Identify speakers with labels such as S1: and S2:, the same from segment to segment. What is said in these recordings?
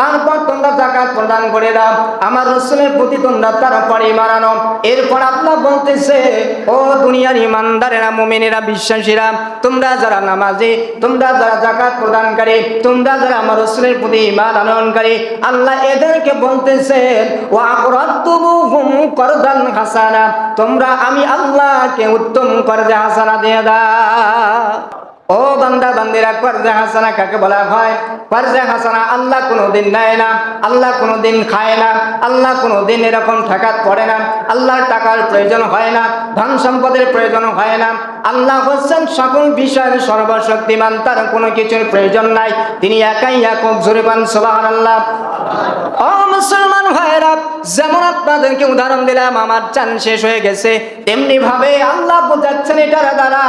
S1: তারপর তোমরা জাকাত প্রদান করে দাও। আমার রসুলের প্রতি তোমরা তারপর আনো এরপর আল্লাহ বলতেছে, ও দুনিয়ার ইমানদারেরা, মুমিনেরা, বিশ্বাসীরা, তোমরা যারা নামাজি, তোমরা যারা জাকাত প্রদানকারী, তোমরা যারা আমার রসুলের প্রতি ইমান আনয়নকারী, আল্লাহ এদেরকে বলতেছেন ও হাসানা, তোমরা আমি আল্লাহকে উত্তম করজে হাসানা দিয়ে দাও। ও বান্দা, বান্দিরা কর্জে হাসানা কাকে বলা হয়? কর্জে হাসানা আল্লাহ কোনোদিন নেয় না, আল্লাহ কোনোদিন খায় না, আল্লাহ কোনোদিন এরকম ঠেকাত পড়ে না, আল্লাহর টাকার প্রয়োজন হয় না, ধন সম্পদের প্রয়োজন হয় না। আল্লাহ হচ্ছেন সকল বিষয়ের সর্বশক্তিমান, তার কোনো কিছুর প্রয়োজন নাই। তিনি একাই একক জোরেবান সোবাহ আল্লাহ ও মুসলমান ভাইরা যেমন আপনাদেরকে উদাহরণ দিলাম, আমার চান শেষ হয়ে গেছে। তেমনি ভাবে আল্লাহ বোঝাচ্ছেন এটার দ্বারা।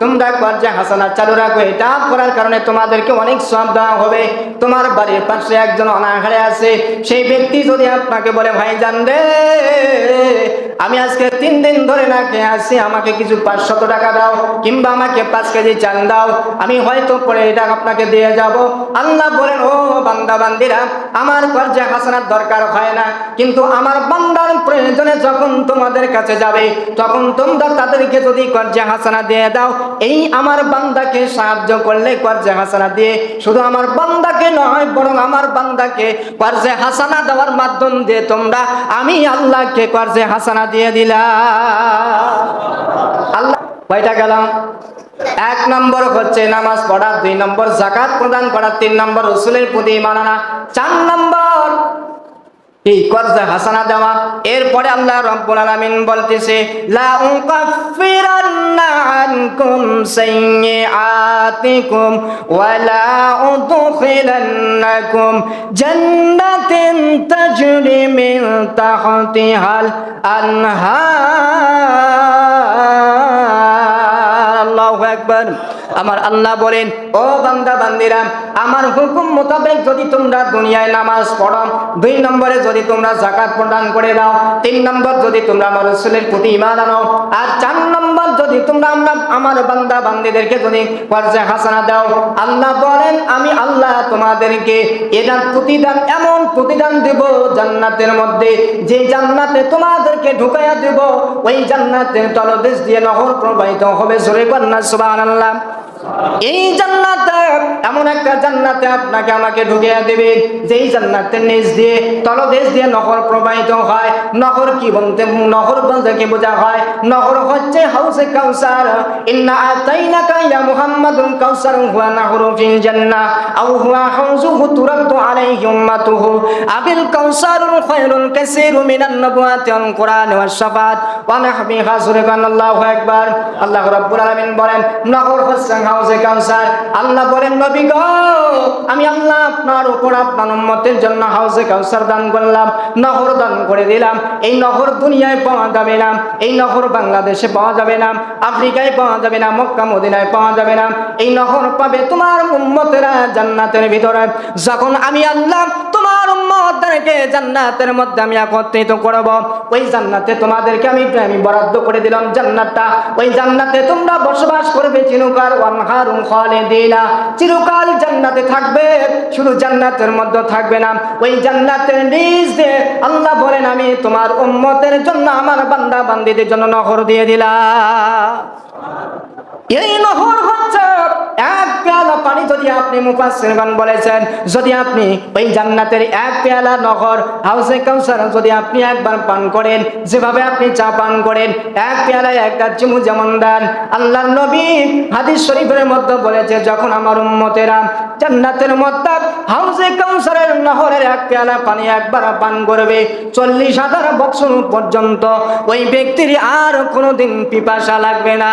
S1: তোমরা কর্জে হাসানা চালু রাখো, এটা করার কারণে তোমাদেরকে অনেক সব দেওয়া হবে। তোমার বাড়ির পাশে একজন অনাহারে আছে, সেই ব্যক্তি যদি আপনাকে বলে, ভাই জান রে আমি আজকে তিন দিন ধরে না খেয়ে আসছি আমাকে কিছু পাঁচশত টাকা দাও, কিংবা আমাকে পাঁচ কেজি চাল দাও। আমি হয়তো পরে এটা আপনাকে দিয়ে যাব। আল্লাহ বলেন, ও বান্দা, বান্দিরা, আমার কর্জে হাসানার দরকার হয় না কিন্তু আমার বান্দার প্রয়োজনে যখন তোমাদের কাছে যাবে, তখন তোমরা তাদেরকে যদি কর্জে হাসানা দিয়ে দাও, এই আমার বান্দাকে সাহায্য করলে কর্জে হাসানা দিয়ে শুধু আমার বান্দাকে নয়, বরং আমার বান্দাকে কর্জে হাসানা দেওয়ার মাধ্যম দিয়ে তোমরা আমি আল্লাহকে কর্জে হাসানা দিয়ে দিলাম আল্লাহ, কয়টা গেলাম? এক নম্বর হচ্ছে নামাজ পড়া, দুই নম্বর জাকাত প্রদান করা, তিন নম্বর রসুলের প্রতি মানানা, চার নম্বর এই কর্জা হাসানা দেওয়া এরপরে আল্লাহ রব্বুল আলামিন বলতেছে, লা উকাফিরান্না আনকুম সাইয়্যাতিকুম ওয়া লা উদখিলান্নাকুম জান্নাতিন তাজরি মিন তাহতিহাল আনহার। আল্লাহু আকবার। আমার আল্লাহ বলেন, ও বান্দা, বান্দিরা, আমার হুকুম মোতাবেক যদি তোমরা দুনিয়ায় নামাজ পড়ো, দুই নম্বরে যদি তোমরা জাকাত প্রদান করে দাও, তিন নম্বর যদি তোমরা আমার রসুলের প্রতি ইমান আনো, আর চার নম্বর যদি তোমরা আমরা, আমার বান্দা, বান্দিদেরকে যদি কর্জে হাসানা দাও, আল্লাহ বলেন, আমি আল্লাহ তোমাদেরকে এটার প্রতিদান, এমন প্রতিদান দেব জান্নাতের মধ্যে, যে জান্নাতে তোমাদেরকে ঢুকাইয়া দেব, ওই জান্নাতের তলদেশ দিয়ে নহর প্রবাহিত হবে, জোরে কন্যা সুবহানাল্লাহ। এই জান্নাতে, এমন একটা জান্নাতে আপনাকে আমাকে ঢুকিয়ে দেবে। যেই জান্নাতের নিচ দিয়ে, তলদেশ দিয়ে নহর প্রবাহিত হয়। নহর কি বলতে, নহর বলতে কি বোঝা হয়? নহর হচ্ছে হাউসে কাউসার। ইন্না আতাইনাকা ইয়া মুহাম্মাদুল কাউসার হুয়া নাহরু ফিল জান্নাহ, আও হুয়া হাউজুহু তুরাদ্দু আলাইহি উম্মাতুহু। আবিল কাউসারুল খায়রুল কাসীরু মিনান নবুয়াতি ওয়াল কুরআন ওয়াস শাফাত। ওয়া নাহবিহা আল্লাহু আকবার। আল্লাহ রাব্বুল আলামিন বলেন, নহর হচ্ছে হাউজে কাউসার। আল্লাহ বলেন, নবী আমি আল্লাহ আপনার উপর আপনার জন্য কাউসার দান করলাম, নহর দান করে দিলাম। এই নহর দুনিয়ায় পাওয়া যাবে না, এই নহর বাংলাদেশে পাওয়া যাবে না, আফ্রিকায় পাওয়া যাবে না, মক্কা, মদিনায় পাওয়া যাবে না। এই নহর পাবে তোমার উম্মতেরা জান্নাতের ভিতরে। যখন আমি আল্লাহ তোমার জান্নাতের মধ্যে আমি একত্রিত করব, ওই জান্নাতে তোমাদেরকে আমি আমি বরাদ্দ করে দিলাম জান্নাতটা। ওই জান্নাতে তোমরা বসবাস করবে চিরকাল ওয়ানহারুন খালিদিনা। চিরকাল জান্নাতে থাকবে, শুধু জান্নাতের মধ্যে থাকবে না। ওই জান্নাতের নিজ দিয়ে আল্লাহ বলেন, আমি তোমার উম্মতের জন্য, আমার বান্দা বান্দিদের জন্য নহর দিয়ে দিলাম। এই নহর হচ্ছে এক পেয়ালা পানি যদি আপনি মুফাসসিরগণ বলেছেন, যদি আপনি ওই জান্নাতের এক পেয়ালা নহর হাউসে কাউসার যদি আপনি একবার পান করেন, যেভাবে আপনি চা পান করেন, এক পেয়ালায় একটা চিমু যেমন দেন। আল্লাহর নবী হাদিস শরীফের মধ্যে বলেছে, যখন আমার উম্মতেরা জান্নাতের মধ্যে হাউসে কাউসারের নহরের এক পেয়ালা পানি একবার পান করবে, চল্লিশ হাজার বছর পর্যন্ত ওই ব্যক্তির আর কোনোদিন পিপাসা লাগবে না।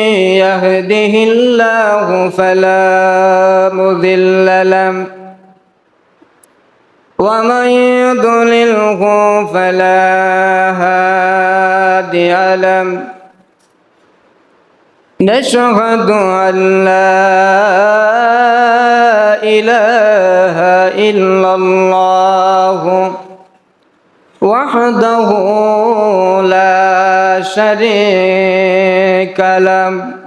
S1: يهده الله فلا مضل له. ومن يضلله فلا هادي له. نشهد أن لا إله إلا الله وحده لا شريك له.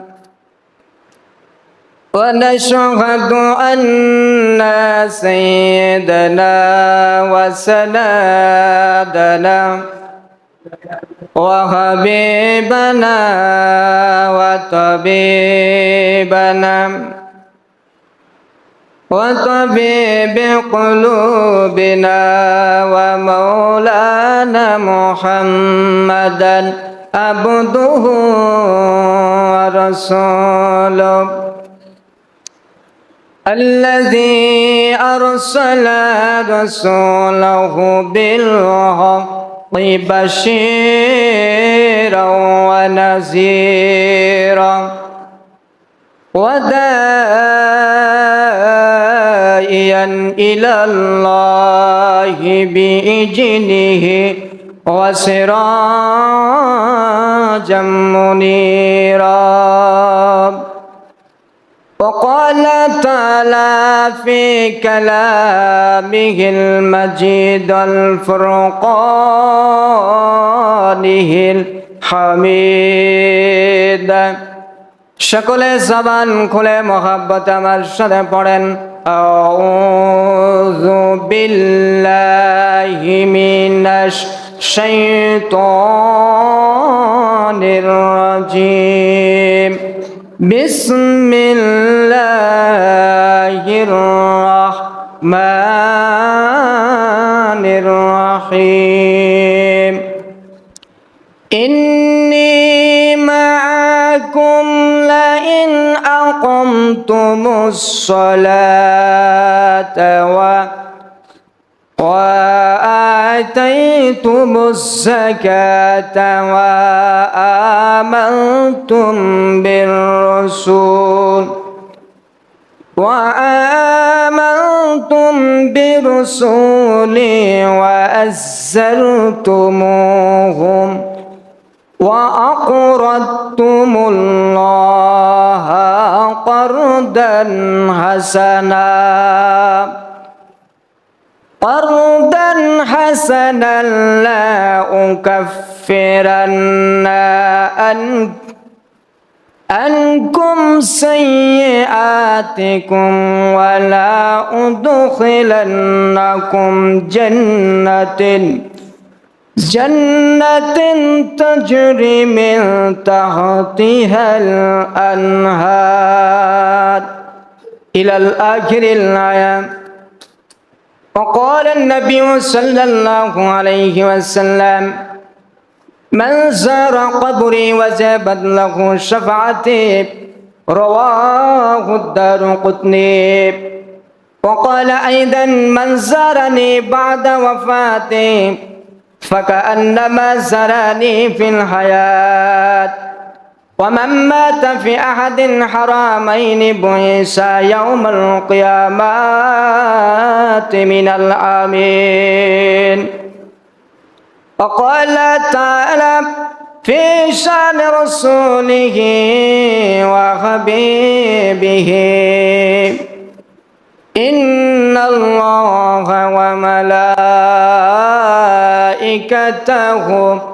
S1: ونشهد أن سيدنا وسنادنا وحبيبنا وطبيبنا وطبيب قلوبنا ومولانا محمدا عبده ورسوله. الذي أرسل رسوله بالحق بشيرا ونذيرا وداعيا إلى الله بإذنه وسراجا منيرا وقال تعالى في كلامه المجيد الفرقانه الحميد সকলে জবান খুলে মোহাব্বত আমার সাথে পড়েন আউযু বিল্লাহি মিনাশ শাইতানির রাজিম بسم الله الرحمن الرحيم إني معكم لئن أقمتم الصلاة و وآتيتم الزكاة وآمنتم بالرسول وآمنتم برسولي وأزرتموهم وأقرضتم الله قرضا حسنا حسنا لا أكفرن. أن عنكم سيئاتكم ولا أدخلنكم جنة. جنة تجري من تحتها الأنهار. إلى الآخر الآيات وقال النبي صلى الله عليه وسلم من زار قبري وجابت له شفعتي رواه الدار قطني. وقال أيضا من زارني بعد وفاتي فكأنما زراني في الحياة. ومن مات في أحد حرامين بعيسى يوم القيامة من الآمين وقال تعالى في شان رسوله وحبيبه إن الله وملائكته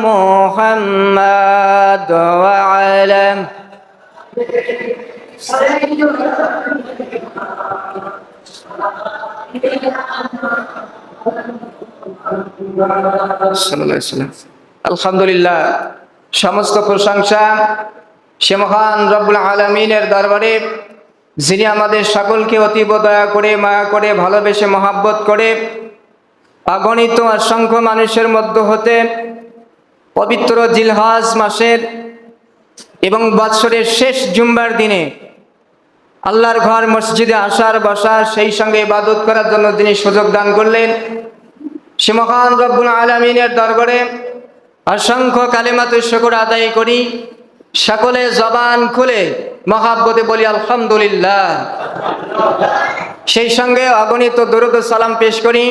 S1: محمد وعلى আলহামদুলিল্লাহ সমস্ত প্রশংসা সে মহান রব্বুল আলমিনের দরবারে যিনি আমাদের সকলকে অতীব দয়া করে মায়া করে ভালোবেসে মহাব্বত করে অগণিত অসংখ্য মানুষের মধ্য হতে পবিত্র জিলহাজ মাসের এবং বৎসরের শেষ জুম্বার দিনে আল্লাহর ঘর মসজিদে আসার, বসার, সেই সঙ্গে ইবাদত করার জন্য তিনি সুযোগ দান করলেন। সে মহান রব্বুল আলমিনের দরবারে অসংখ্য কালেমাত শুকর আদায় করি। সকলে জবান খুলে মহাব্বতে বলি, আলহামদুলিল্লাহ। সেই সঙ্গে অগণিত দরুদ সালাম পেশ করি।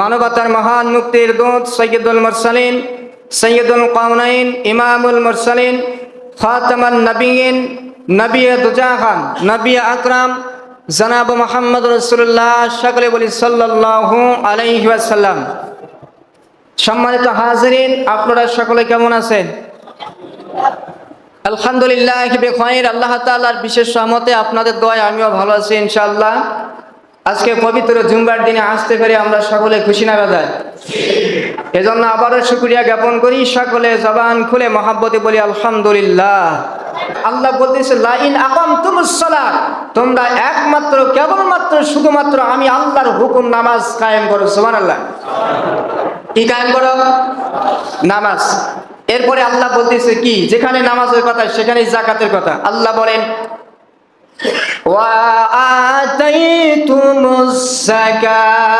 S1: মানবতার মহান মুক্তির দূত সৈয়দুল মুরসালিন সৈয়দুল কাউনাইন ইমামুল মুরসালিন, খাতামান নবীন নবী দুজাহান নবী আকরাম, জনাব মোহাম্মদ রসুল্লাহ সকলে বলি সাল্লাল্লাহু আলাইহি ওয়াসাল্লাম। সম্মানিত হাজরিন, আপনারা সকলে কেমন আছেন? আলহামদুলিল্লাহ আল্লাহ তাআলার বিশেষ সহমতে আপনাদের দয় আমিও ভালো আছি, ইনশাআল্লাহ। আজকে পবিত্র জুম্বার দিনে আসতে পেরে আমরা সকলে খুশি না বাজায়। এজন্য আবারও শুক্রিয়া জ্ঞাপন করি, সকলে জবান খুলে মহাব্বতে বলি, আলহামদুলিল্লাহ। আল্লাহ বলতেছে, লাইন আকাম তুমুসসালাত তোমরা একমাত্র, কেবলমাত্র, শুধুমাত্র আমি আল্লাহর হুকুম নামাজ কায়েম করো আল্লাহ কি কায়েম করো? নামাজ। এরপরে আল্লাহ বলতেছে কি? যেখানে নামাজের কথা সেখানে জাকাতের কথা। আল্লাহ বলেন وآتيتم الزكاة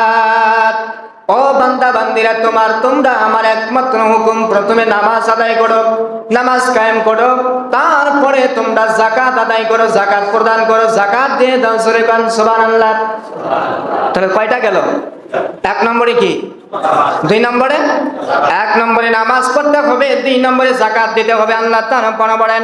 S1: ও বান্দা বান্দিরা তোমার তোমরা আমার একমাত্র হুকুম প্রথমে নামাজ আদায় করো নামাজ কায়েম করো তারপরে তোমরা জাকাত আদায় করো জাকাত প্রদান করো জাকাত দিয়ে দাও সরে কান সুবহানাল্লাহ তাহলে কয়টা গেল এক নম্বরে কি দুই নম্বরে এক নম্বরে নামাজ পড়তে হবে দুই নম্বরে জাকাত দিতে হবে আল্লাহ তাআলা বলেন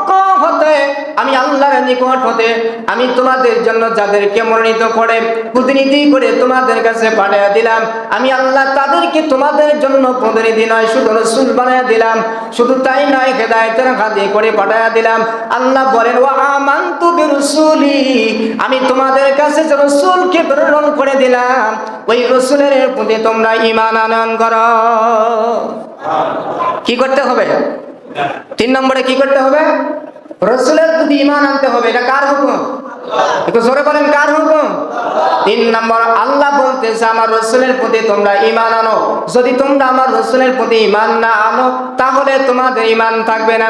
S1: হতে আমি আল্লাহর নিকট হতে আমি তোমাদের জন্য যাদেরকে মনোনীত করে প্রতিনিধি করে তোমাদের কাছে পাঠিয়ে দিলাম। আমি আল্লাহ তাদেরকে তোমাদের জন্য প্রতিনিধি নয় শুধু রসুল বানিয়ে দিলাম। শুধু তাই নয় হেদায়েতের হাতে করে পাঠিয়ে দিলাম। আল্লাহ বলেন ও আমান্তু বিরসুলি। আমি তোমাদের কাছে যে রসুলকে প্রেরণ করে দিলাম ওই রসুলের প্রতি তোমরা ইমান আনয়ন করো। কি করতে হবে? তিন নম্বরে কি করতে হবে? রসুলের প্রতি ইমান আনতে হবে, এটা কার হুকুম? একটু জোরে বলেন, কার হুকুম? তিন নম্বর, আল্লাহ বলতেছে, আমার রসুলের প্রতি তোমরা ইমান আনো। যদি তোমরা আমার রসুলের প্রতি ইমান না আনো, তাহলে তোমাদের ইমান থাকবে না।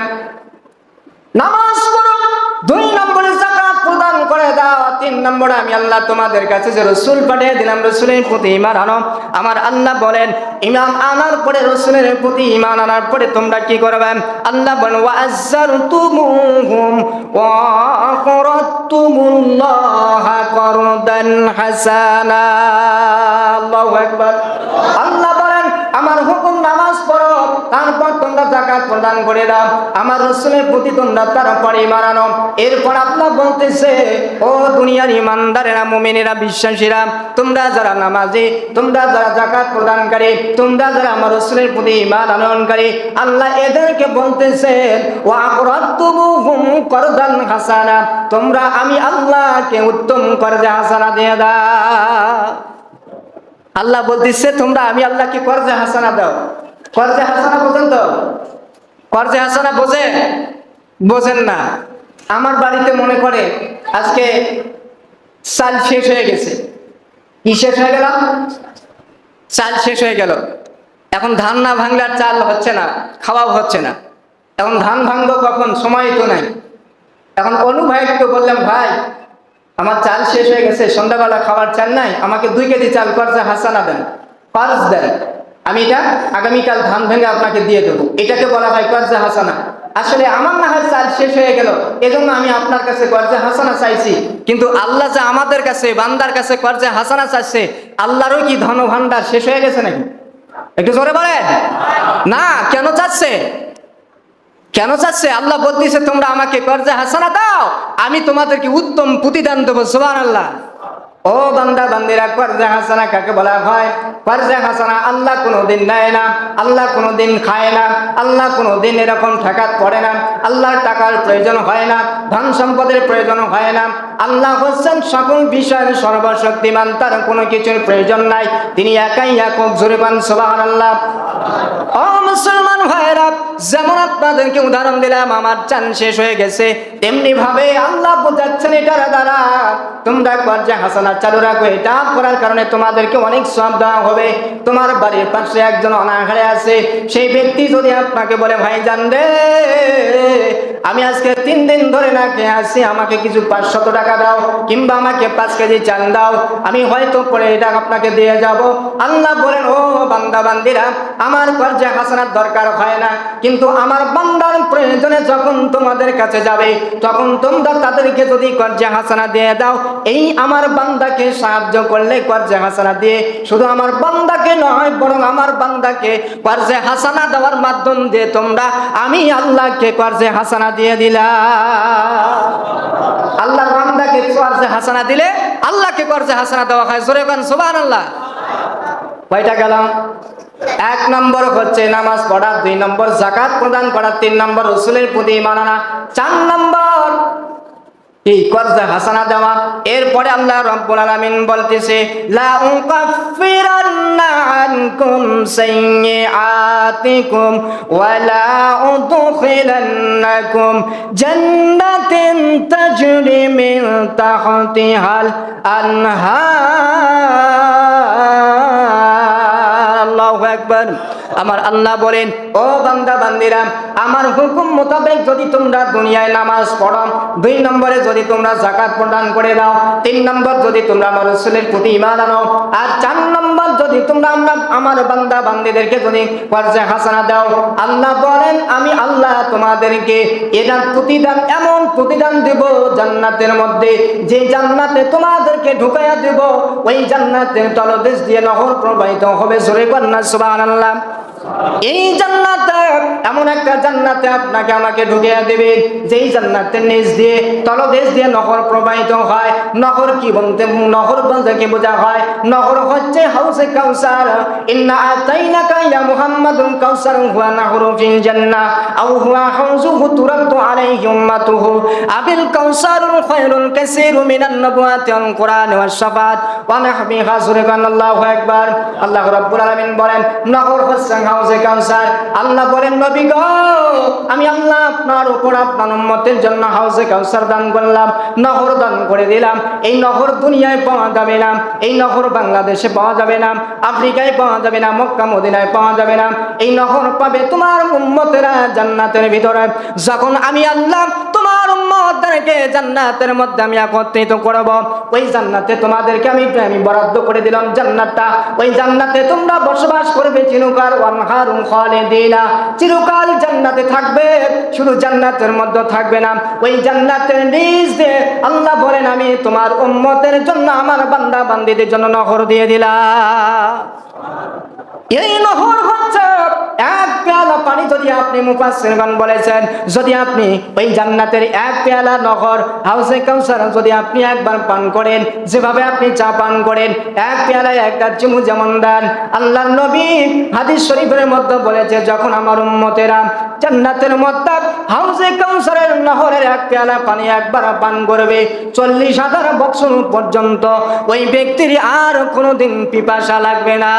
S1: নামাজ পড়ো দুই নম্বরে জাকাত প্রদান করে দাও, তিন নম্বরে আমি আল্লাহ তোমাদের কাছে যে রসুল পাঠিয়ে দিলাম, রসুলের প্রতি ইমান আনো। আমার আল্লাহ বলেন ইমান আনার পরে রসুলের প্রতি ইমান আনার পরে তোমরা কি করবে? আল্লাহ বলেন ওয়াজ্জার তুমুহুম ওয়াকরাতুমুল্লাহ করদান হাসানা। আল্লাহু আকবার। আল্লাহ বলেন আমার হুকুম নামাজ পড়ো তারপর তোমরা জাকাত প্রদান করে দাও। আমার রসুলের প্রতি তোমরা তারপর ইমান এরপর আল্লাহ বলতেছে, ও দুনিয়ার ইমানদারেরা, মুমিনেরা, বিশ্বাসীরা, তোমরা যারা নামাজি, তোমরা যারা জাকাত প্রদান প্রদানকারী, তোমরা যারা আমার রসুলের প্রতি ইমান আনয়নকারী, আল্লাহ এদেরকে বলতেছেন ও করদান হাসানা, তোমরা আমি আল্লাহকে উত্তম করজে হাসানা দিয়ে দাও। আল্লাহ বলতেছে, তোমরা আমি আল্লাহকে কর্জে হাসানা দাও। কর্জে হাসানা বোঝেন তো? কর্জে হাসানা বোঝে? বোঝেন না। আমার বাড়িতে মনে করে আজকে চাল শেষ হয়ে গেছে। কি শেষ হয়ে গেল? চাল শেষ হয়ে গেল। এখন ধান না ভাঙলে আর চাল হচ্ছে না, খাওয়াও হচ্ছে না। এখন ধান ভাঙবো কখন? সময় তো নাই। এখন অনু ভাইকে বললাম, ভাই, আমার চাল শেষ হয়ে গেছে, সন্ধ্যাবেলা খাবার চাল নাই, আমাকে দুই কেজি চাল কর্জা হাসানা দেন কর্জ দেন। আমি এটা আগামীকাল ধান ভেঙে আপনাকে দিয়ে দেবো। এটাকে বলা হয় কর্জা হাসানা। আসলে আমার না হয় চাল শেষ হয়ে গেল। এজন্য আমি আপনার কাছে কর্জে হাসানা চাইছি। কিন্তু আল্লাহ যে আমাদের কাছে, বান্দার কাছে কর্জে হাসানা চাইছে, আল্লাহরও কি ধন ভান্ডার শেষ হয়ে গেছে নাকি? একটু জোরে বলেন। না, কেন চাচ্ছে? কেন চাচ্ছে? আল্লাহ বলতেছে, তোমরা আমাকে কর্জে হাসানা দাও, আমি তোমাদেরকে উত্তম প্রতিদান দেবো সুবান আল্লাহ ও বান্দা, বান্দিরা কর্জে হাসানা কাকে বলা হয়? কর্জে হাসানা আল্লাহ কোনোদিন নেয় না, আল্লাহ কোনোদিন খায় না, আল্লাহ কোনোদিন এরকম ঠেকাত পড়ে না, আল্লাহর টাকার প্রয়োজন হয় না, ধন সম্পদের প্রয়োজন হয় না। আল্লাহ হচ্ছেন সকল বিষয়ের সর্বশক্তিমান, তার কোনো কিছুর প্রয়োজন নাই। তিনি একাই একক জোরে পান সোবাহ আল্লাহ ও মুসলমান ভাইরা যেমন আপনাদেরকে উদাহরণ দিলাম, আমার চান শেষ হয়ে গেছে তেমনি ভাবে আল্লাহ বোঝাচ্ছেন এটার দ্বারা। তোমরা কর্জে হাসানা চালু রাখো এটা করার কারণে তোমাদেরকে অনেক সব দেওয়া হবে। তোমার বাড়ির পাশে একজন অনাহারে আছে। সেই ব্যক্তি যদি আপনাকে বলে, ভাই জান রে আমি আজকে তিন দিন ধরে না খেয়ে আসি, আমাকে কিছু পাঁচশত টাকা দাও কিংবা আমাকে পাঁচ কেজি চাল দাও, আমি হয়তো পরে এটা আপনাকে দিয়ে যাব। আল্লাহ বলেন, ও বান্দা, বান্দিরা, আমার কর্জে হাসানার দরকার হয় না। কিন্তু আমার বান্দার প্রয়োজনে যখন তোমাদের কাছে যাবে, তখন তোমরা তাদেরকে যদি কর্জে হাসানা দিয়ে দাও, এই আমার বান্দাকে সাহায্য করলে কর্জে হাসানা দিয়ে। শুধু আমার বান্দাকে নয়, বরং আমার বান্দাকে কর্জে হাসানা দেওয়ার মাধ্যম দিয়ে তোমরা আমি আল্লাহকে কর্জে হাসানা দিয়ে দিলাম আল্লাহর বান্দাকে কর্জে হাসানা দিলে আল্লাহকে কর্জে হাসানা দেওয়া হয়। জোরে কান সুবহান আল্লাহ কয়টা গেলাম? এক নম্বর হচ্ছে নামাজ পড়া, দুই নম্বর জাকাত প্রদান করা, তিন নম্বর রসুলের প্রতি মানানা, চার নম্বর এই কর্জা হাসানা দেওয়া এরপরে আল্লাহ রব্বুল আলামিন বলতেছে, লা উকাফিরান্না আনকুম সাইয়্যাতিকুম ওয়া লা উদখিলান্নাকুম জান্নাতিন তাজরি মিন তাহতিহাল আনহার। আকবার আমার আল্লাহ বলেন, ও বান্দা, বান্দিরা, আমার হুকুম মোতাবেক যদি তোমরা দুনিয়ায় নামাজ পড়ো, দুই নম্বরে যদি তোমরা জাকাত প্রদান করে দাও, তিন নম্বর যদি তোমরা আমার রসুলের প্রতি ইমান আনো, আর চার নম্বর যদি তোমরা আমরা আমার বান্দা বান্দিদেরকে যদি কর্জে হাসানা দাও, আল্লাহ বলেন, আমি আল্লাহ তোমাদেরকে এটার প্রতিদান, এমন প্রতিদান দেব জান্নাতের মধ্যে, যে জান্নাতে তোমাদেরকে ঢুকাইয়া দেব, ওই জান্নাতের তলদেশ দিয়ে নহর প্রবাহিত হবে, জোরে কন্যা সুবহানাল্লাহ। এই জান্নাতে, এমন একটা জান্নাতে আপনাকে আমাকে ঢুকিয়ে দেবে। যেই জান্নাতের নিচ দিয়ে, তলদেশ দিয়ে নহর প্রবাহিত হয়। নহর কি বলতে নহর বলতে কি বোঝা হয়? নহর হচ্ছে হাউসে কাউসার। ইন্না আতাইনাকা ইয়া মুহাম্মাদুন কাউসার, হুয়া নাহরু ফিল জান্নাহ, আও হুয়া হাউজুহু তুরাদ্দু আলাইহি উম্মাতুহু। আবিল কাউসারুল খায়রুল কাসীরু মিনান নবুয়াতি ওয়াল কুরআন ওয়াস শাফাত ওয়া নাহবিহা সুরকান আল্লাহু আকবার। আল্লাহ রাব্বুল আলামিন বলেন নহর হচ্ছে হাউজে কাউসার। আল্লাহ বলেন, নবী আমি আল্লাহ আপনার উপর আপনার জন্য কাউসার দান করলাম, নহর দান করে দিলাম। এই নহর দুনিয়ায় পাওয়া যাবে না, এই নহর বাংলাদেশে পাওয়া যাবে না, আফ্রিকায় পাওয়া যাবে না, মক্কা, মদিনায় পাওয়া যাবে না। এই নহর পাবে তোমার উম্মতেরা জান্নাতের ভিতরে। যখন আমি আল্লাহ তোমার উম্মতদেরকে জান্নাতের মধ্যে আমি একত্রিত করব। ওই জান্নাতে তোমাদেরকে আমি আমি বরাদ্দ করে দিলাম জান্নাতটা। ওই জান্নাতে তোমরা বসবাস করবে চিরকাল, ওয়ানহারুন খালিদিনা। চিরকাল জান্নাতে থাকবে, শুধু জান্নাতের মধ্যে থাকবে না। ওই জান্নাতের নিজ দিয়ে আল্লাহ বলেন, আমি তোমার উম্মতের জন্য, আমার বান্দা বান্দিদের জন্য নহর দিয়ে দিলাম। এই নহর হচ্ছে এক পেয়ালা পানি যদি আপনি মুফাসসিরগণ বলেছেন। যদি আপনি ওই জান্নাতের এক পেয়ালা নহর হাউসে কাউসার যদি আপনি একবার পান করেন, যেভাবে আপনি চা পান করেন, এক পেয়ালায় একটা চুমু যেমন দেন। আল্লাহর নবী হাদিস শরীফের মধ্যে বলেছে, যখন আমার উম্মতেরা জান্নাতের মধ্যে হাউসে কাউসারের নহরের এক পেয়ালা পানি একবার পান করবে, চল্লিশ হাজার বছর পর্যন্ত ওই ব্যক্তির আর কোনোদিন পিপাসা লাগবে না।